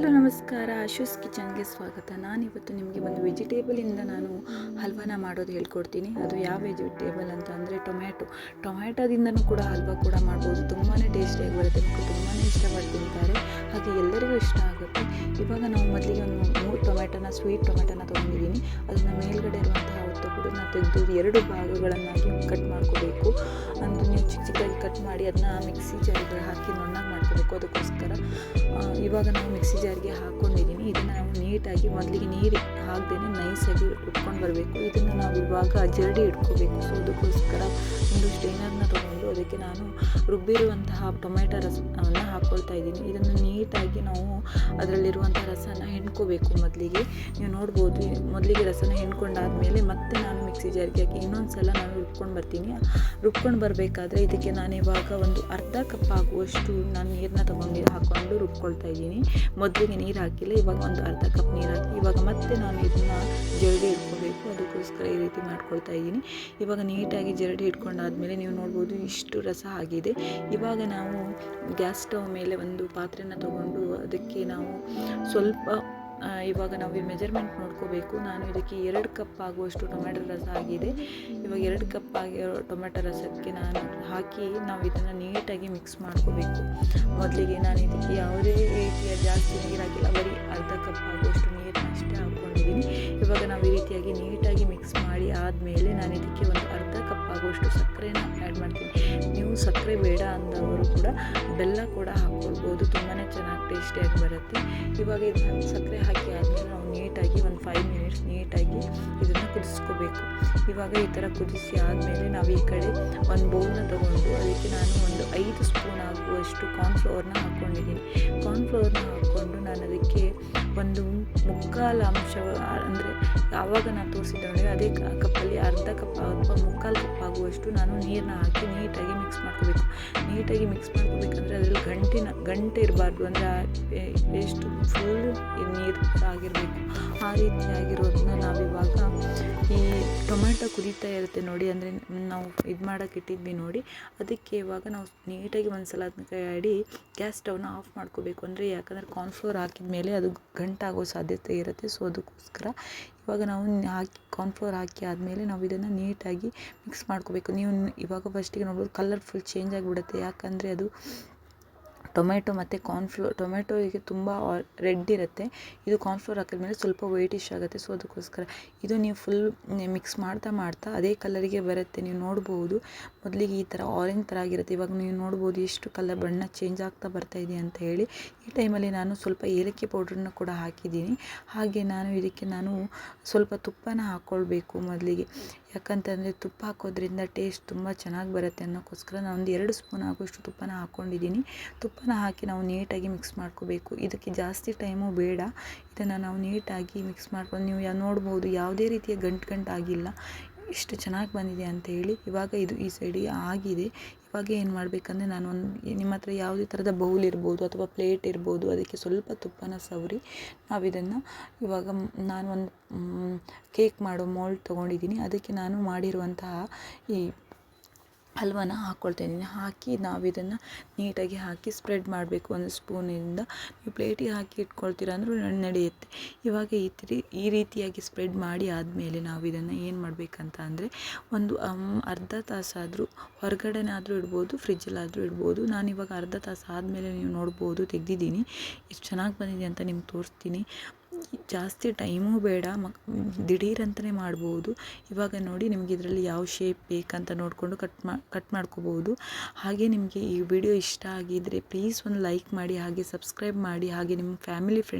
Hello, ನಮಸ್ಕಾರ. ಆಶೂಸ್ ಕಿಚನ್ಗೆ ಸ್ವಾಗತ. ನಾನಿವತ್ತು ನಿಮಗೆ ಒಂದು ವೆಜಿಟೇಬಲಿಂದ ನಾನು ಹಲ್ವಾನ ಮಾಡೋದು ಹೇಳ್ಕೊಡ್ತೀನಿ. ಅದು ಯಾವ ವೆಜಿಟೇಬಲ್ ಅಂತ ಅಂದರೆ ಟೊಮ್ಯಾಟೊ. ಟೊಮ್ಯಾಟೋದಿಂದನೂ ಕೂಡ ಹಲ್ವಾ ಕೂಡ ಮಾಡ್ಬೋದು. ತುಂಬಾ ಟೇಸ್ಟಿಯಾಗಿ ಬರುತ್ತೆ. ಮಕ್ಕಳು ತುಂಬಾ ಇಷ್ಟಪಟ್ಟು ತಿಂತಾರೆ. ಹಾಗೆ ಎಲ್ಲರಿಗೂ ಇಷ್ಟ ಆಗುತ್ತೆ. ಇವಾಗ ನಾವು ಮೊದಲಿಗೆ ಒಂದು ಮೂರು ಟೊಮ್ಯಾಟೋನ ಸ್ವೀಟ್ ಟೊಮ್ಯಾಟೋನ ತೊಗೊಂಡಿದ್ದೀನಿ. ಅದನ್ನು ಮೇಲ್ಗಡೆ ಇರುವಂತಹ ತೊಗಡನ್ನ ತೆಗೆದು ಎರಡು ಭಾಗಗಳನ್ನಾಗಿ ಕಟ್ ಮಾಡ್ಕೋಬೇಕು. ಕಟ್ ಮಾಡಿ ಅದನ್ನ ಮಿಕ್ಸಿ ಜಾರಿಗೆ ಹಾಕಿ ನುಣ್ಣಗೆ ಮಾಡ್ಕೋಬೇಕು. ಅದಕ್ಕೋಸ್ಕರ ಇವಾಗ ನಾವು ಮಿಕ್ಸಿ ಜಾರಿಗೆ ಹಾಕ್ಕೊಂಡಿದ್ದೀನಿ ಇದನ್ನು ನಾವು ನೀಟಾಗಿ ಮೊದಲಿಗೆ ನೀರು ಹಾಕ್ದೇನೆ ನೈಸಾಗಿ ರುಬ್ಕೊಂಡು ಬರಬೇಕು. ಇದನ್ನು ನಾವು ಇವಾಗ ಜರಡಿ ಇಟ್ಕೋಬೇಕು. ಸೊ ಅದಕ್ಕೋಸ್ಕರ ಒಂದು ಸ್ಟೈನರ್ನ ತೊಗೊಂಡು ಅದಕ್ಕೆ ನಾನು ರುಬ್ಬಿರುವಂತಹ ಟೊಮೆಟೊ ರಸವನ್ನು ಹಾಕ್ಕೊಳ್ತಾ ಇದ್ದೀನಿ. ಇದನ್ನು ನೀಟಾಗಿ ನಾವು ಅದರಲ್ಲಿರುವಂಥ ರಸನ ಹೆಣ್ಕೋಬೇಕು ಮೊದಲಿಗೆ. ನೀವು ನೋಡ್ಬೋದು, ಮೊದಲಿಗೆ ರಸನ ಹೆಣ್ಕೊಂಡಾದ್ಮೇಲೆ ಮತ್ತೆ ನಾನು ಮಿಕ್ಸಿ ಜಾರಿಗೆ ಹಾಕಿ ಇನ್ನೊಂದು ಸಲ ನಾನು ರುಬ್ಕೊಂಡು ಬರ್ತೀನಿ. ರುಬ್ಕೊಂಡು ಬರಬೇಕಾದ್ರೆ ಇದಕ್ಕೆ ನಾನು ಇವಾಗ ಒಂದು ಅರ್ಧ ಕಪ್ ಆಗುವಷ್ಟು ನಾನು ನೀರನ್ನ ತೊಗೊಂಡು ಹಾಕ್ಕೊಂಡು ರುಬ್ಕೊಳ್ತಾ ಇದ್ದೀನಿ. ಮೊದಲಿಗೆ ನೀರು ಹಾಕಿಲ್ಲ, ಇವಾಗ ಒಂದು ಅರ್ಧ ಕಪ್ ನೀರು ಹಾಕಿ, ಇವಾಗ ಮತ್ತೆ ನಾನು ಇದನ್ನು ಜರಡಿ ಇಟ್ಕೋಬೇಕು. ಅದಕ್ಕೋಸ್ಕರ ಈ ರೀತಿ ಮಾಡ್ಕೊಳ್ತಾ ಇದ್ದೀನಿ. ಇವಾಗ ನೀಟಾಗಿ ಜರಡಿ ಇಟ್ಕೊಂಡಾದ್ಮೇಲೆ ನೀವು ನೋಡ್ಬೋದು ಇಷ್ಟು ರಸ ಆಗಿದೆ. ಇವಾಗ ನಾವು ಗ್ಯಾಸ್ ಸ್ಟವ್ ಮೇಲೆ ಒಂದು ಪಾತ್ರೆನ ತಗೊಂಡು ಅದಕ್ಕೆ ನಾವು ಸ್ವಲ್ಪ ಇವಾಗ ನಾವು ಈ ಮೆಜರ್ಮೆಂಟ್ ನೋಡ್ಕೋಬೇಕು. ನಾನು ಇದಕ್ಕೆ ಎರಡು ಕಪ್ ಆಗುವಷ್ಟು ಟೊಮೆಟೊ ರಸ ಆಗಿದೆ. ಇವಾಗ ಎರಡು ಕಪ್ ಆಗಿರೋ ಟೊಮೆಟೊ ರಸಕ್ಕೆ ನಾನು ಹಾಕಿ ನಾವು ಇದನ್ನು ನೀಟಾಗಿ ಮಿಕ್ಸ್ ಮಾಡ್ಕೋಬೇಕು. ಮೊದಲಿಗೆ ನಾನು ಇದಕ್ಕೆ ಯಾವುದೇ ರೀತಿಯ ಜಾಸ್ತಿ ನೀರು ಹಾಕಿಲ್ಲ ಬರೀ ಅರ್ಧ ಕಪ್ ಆಗುವಷ್ಟು ನೀರನ್ನ ಅಷ್ಟೇ ಹಾಕ್ಕೊಂಡಿದ್ದೀನಿ. ಇವಾಗ ನಾವು ಈ ರೀತಿಯಾಗಿ ನೀಟಾಗಿ ಮಿಕ್ಸ್ ಮಾಡಿ ಆದಮೇಲೆ ನಾನು ಇದಕ್ಕೆ ಒಂದು ಅರ್ಧ ಕಪ್ ಆಗುವಷ್ಟು ಸಕ್ಕರೆನ ಆ್ಯಡ್ ಮಾಡ್ತೀನಿ. ನೀವು ಸಕ್ಕರೆ ಬೇಡ ಅಂದವರು ಕೂಡ ಬೆಲ್ಲ ಕೂಡ ಹಾಕ್ಕೊಳ್ಬೋದು. ತುಂಬಾ ಚೆನ್ನಾಗಿ ಟೇಸ್ಟಿಯಾಗಿ ಬರುತ್ತೆ. ಇವಾಗ ಇದನ್ನ ಸಕ್ಕರೆ ಹಾಕಿ ಆದಮೇಲೆ ನಾವು ನೀಟಾಗಿ ಒಂದು ಫೈವ್ ಮಿನಿಟ್ಸ್ ನೀಟಾಗಿ ಇದನ್ನು ಕುದಿಸ್ಕೋಬೇಕು. ಇವಾಗ ಈ ಥರ ಕುದಿಸಿ ಆದಮೇಲೆ ನಾವು ಈ ಕಡೆ ಒಂದು ಬೌಲ್ನ ತೊಗೊಂಡು ಅದಕ್ಕೆ ನಾನು ಒಂದು ಐದು ಸ್ಪೂನ್ ಆಗುವಷ್ಟು ಕಾರ್ನ್ಫ್ಲವರ್ನ ಹಾಕ್ಕೊಂಡಿದ್ದೀನಿ ಕಾರ್ನ್ಫ್ಲವರ್ನ ಹಾಕ್ಕೊಂಡು ನಾನು ಅದಕ್ಕೆ ಒಂದು ಮುಕ್ಕಾಲು ಅಂಶ, ಅಂದರೆ ಯಾವಾಗ ನಾನು ತೋರಿಸಿದ್ದೆ ಅದೇ ಕಪ್ಪಲ್ಲಿ ಅರ್ಧ ಕಪ್ ಅಥವಾ ಮುಕ್ಕಾಲು ಕಪ್ ಆಗುವಷ್ಟು ನಾನು ನೀರನ್ನ ಹಾಕಿ ನೀಟಾಗಿ ಮಿಕ್ಸ್ ಮಾಡ್ಕೋಬೇಕು. ನೀಟಾಗಿ ಮಿಕ್ಸ್ ಮಾಡ್ಕೋಬೇಕಂದ್ರೆ ಅದರಲ್ಲಿ ಗಂಟಿನ, ಗಂಟೆ ಇರಬಾರ್ದು ಅಂದರೆ ಎಷ್ಟು ಫುಲ್ ನೀರು ಆಗಿರಬೇಕು. ಆ ರೀತಿಯಾಗಿರೋದನ್ನ ನಾವಿವಾಗ ಈ ಟೊಮೆಟೊ ಕುದೀತಾ ಇರುತ್ತೆ ನೋಡಿ ಅಂದರೆ ನಾವು ಇದು ಮಾಡೋಕೆ ಇಟ್ಟಿದ್ವಿ ನೋಡಿ. ಅದಕ್ಕೆ ಇವಾಗ ನಾವು ನೀಟಾಗಿ ಒಂದು ಸಲ ಅದನ್ನ ಕೈ ಆಡಿ ಗ್ಯಾಸ್ ಸ್ಟವ್ನ ಆಫ್ ಮಾಡ್ಕೋಬೇಕು. ಅಂದರೆ ಯಾಕಂದರೆ ಕಾರ್ನ್ಫ್ಲೋರ್ ಹಾಕಿದ ಮೇಲೆ ಅದು ಗಂಟಾಗೋ ಸಾಧ್ಯತೆ ಇರುತ್ತೆ. ಸೊ ಅದಕ್ಕೋಸ್ಕರ ಇವಾಗ ನಾವು ಹಾಕಿ ಕಾರ್ನ್ಫ್ಲೋರ್ ಹಾಕಿ ಆದಮೇಲೆ ನಾವು ಇದನ್ನು ನೀಟಾಗಿ ಮಿಕ್ಸ್ ಮಾಡ್ಕೋಬೇಕು. ನೀವು ಇವಾಗ ಫಸ್ಟಿಗೆ ನೋಡ್ಬೋದು ಕಲರ್ ಫುಲ್ ಚೇಂಜ್ ಆಗಿಬಿಡುತ್ತೆ. ಯಾಕಂದರೆ ಅದು ಟೊಮೆಟೊ ಮತ್ತು ಟೊಮೆಟೊ ಟೊಮೆಟೊಗೆ ತುಂಬ ರೆಡ್ ಇರುತ್ತೆ. ಇದು ಕಾರ್ನ್ಫ್ಲೋರ್ ಹಾಕಿದ್ಮೇಲೆ ಸ್ವಲ್ಪ ವೈಟಿಶ್ ಆಗುತ್ತೆ. ಸೊ ಅದಕ್ಕೋಸ್ಕರ ಇದು ನೀವು ಫುಲ್ ಮಿಕ್ಸ್ ಮಾಡ್ತಾ ಮಾಡ್ತಾ ಅದೇ ಕಲರಿಗೆ ಬರುತ್ತೆ. ನೀವು ನೋಡ್ಬೋದು. ಮೊದಲಿಗೆ ಈ ಥರ ಆರೆಂಜ್ ಥರ ಆಗಿರುತ್ತೆ. ಇವಾಗ ನೀವು ನೋಡ್ಬೋದು ಎಷ್ಟು ಕಲರ್ ಬಣ್ಣ ಚೇಂಜ್ ಆಗ್ತಾ ಬರ್ತಾ ಇದೆ ಅಂತ ಹೇಳಿ. ಈ ಟೈಮಲ್ಲಿ ನಾನು ಸ್ವಲ್ಪ ಏಲಕ್ಕಿ ಪೌಡ್ರನ್ನ ಕೂಡ ಹಾಕಿದ್ದೀನಿ. ಹಾಗೆ ನಾನು ಇದಕ್ಕೆ ನಾನು ಸ್ವಲ್ಪ ತುಪ್ಪನ ಹಾಕ್ಕೊಳ್ಬೇಕು ಮೊದಲಿಗೆ. ಯಾಕಂತಂದರೆ ತುಪ್ಪ ಹಾಕೋದ್ರಿಂದ ಟೇಸ್ಟ್ ತುಂಬ ಚೆನ್ನಾಗಿ ಬರುತ್ತೆ ಅನ್ನೋಕ್ಕೋಸ್ಕರ ನಾನು ಒಂದು ಎರಡು ಸ್ಪೂನ್ ಆಗುವಷ್ಟು ತುಪ್ಪನ ಹಾಕ್ಕೊಂಡಿದ್ದೀನಿ. ತುಪ್ಪನ ಹಾಕಿ ನಾವು ನೀಟಾಗಿ ಮಿಕ್ಸ್ ಮಾಡ್ಕೋಬೇಕು. ಇದಕ್ಕೆ ಜಾಸ್ತಿ ಟೈಮು ಬೇಡ. ಇದನ್ನು ನಾವು ನೀಟಾಗಿ ಮಿಕ್ಸ್ ಮಾಡ್ಕೊಂಡು ನೀವು ಯಾ ನೋಡ್ಬೋದು, ಯಾವುದೇ ರೀತಿಯ ಗಂಟು ಗಂಟು ಆಗಿಲ್ಲ ಇಷ್ಟು ಚೆನ್ನಾಗಿ ಬಂದಿದೆ ಅಂತ ಹೇಳಿ ಇವಾಗ ಇದು ಈ ಸೈಡಿಗೆ ಆಗಿದೆ. ಇವಾಗ ಏನು ಮಾಡಬೇಕಂದ್ರೆ ನಾನು ಒಂದು ನಿಮ್ಮ ಹತ್ರ ಯಾವುದೇ ಥರದ ಬೌಲ್ ಇರ್ಬೋದು ಅಥವಾ ಪ್ಲೇಟ್ ಇರ್ಬೋದು, ಅದಕ್ಕೆ ಸ್ವಲ್ಪ ತುಪ್ಪನ ಸವರಿ ನಾವು ಇದನ್ನು ಇವಾಗ ನಾನು ಒಂದು ಕೇಕ್ ಮಾಡೋ ಮೋಲ್ಡ್ ತೊಗೊಂಡಿದ್ದೀನಿ. ಅದಕ್ಕೆ ನಾನು ಮಾಡಿರುವಂತಹ ಈ ಹಲ್ವನ ಹಾಕ್ಕೊಳ್ತೇನೆ ಹಾಕಿ ನಾವು ಇದನ್ನು ನೀಟಾಗಿ ಹಾಕಿ ಸ್ಪ್ರೆಡ್ ಮಾಡಬೇಕು ಒಂದು ಸ್ಪೂನಿಂದ. ನೀವು ಪ್ಲೇಟಿಗೆ ಹಾಕಿ ಇಟ್ಕೊಳ್ತೀರ ಅಂದರೂ ನಡೆಯುತ್ತೆ. ಇವಾಗ ಈ ತಿರಿ, ಈ ರೀತಿಯಾಗಿ ಸ್ಪ್ರೆಡ್ ಮಾಡಿ ಆದಮೇಲೆ ನಾವು ಇದನ್ನು ಏನು ಮಾಡಬೇಕಂತ ಅಂದರೆ ಒಂದು ಅರ್ಧ ತಾಸಾದರೂ ಹೊರಗಡೆನಾದರೂ ಇಡ್ಬೋದು, ಫ್ರಿಜ್ಜಲ್ಲಾದರೂ ಇಡ್ಬೋದು. ಇವಾಗ ಅರ್ಧ ತಾಸು ಆದಮೇಲೆ ನೀವು ನೋಡ್ಬೋದು, ತೆಗೆದಿದ್ದೀನಿ. ಎಷ್ಟು ಚೆನ್ನಾಗಿ ಬಂದಿದೆ ಅಂತ ನಿಮ್ಗೆ ತೋರಿಸ್ತೀನಿ. ಜಾಸ್ತಿ ಟೈಮೂ ಬೇಡ, ಮಕ್ ದಿಢೀರ್ ಅಂತಲೇ ಮಾಡ್ಬೋದು. ಇವಾಗ ನೋಡಿ ನಿಮಗೆ ಇದರಲ್ಲಿ ಯಾವ ಶೇಪ್ ಬೇಕಂತ ನೋಡಿಕೊಂಡು ಕಟ್ ಮಾ ಕಟ್ ಮಾಡ್ಕೋಬೋದು. ಹಾಗೆ ನಿಮಗೆ ಈ ವಿಡಿಯೋ ಇಷ್ಟ ಆಗಿದ್ದರೆ ಪ್ಲೀಸ್ ಒಂದು ಲೈಕ್ ಮಾಡಿ, ಹಾಗೆ ಸಬ್ಸ್ಕ್ರೈಬ್ ಮಾಡಿ, ಹಾಗೆ ನಿಮ್ಮ ಫ್ಯಾಮಿಲಿ ಫ್ರೆಂಡ್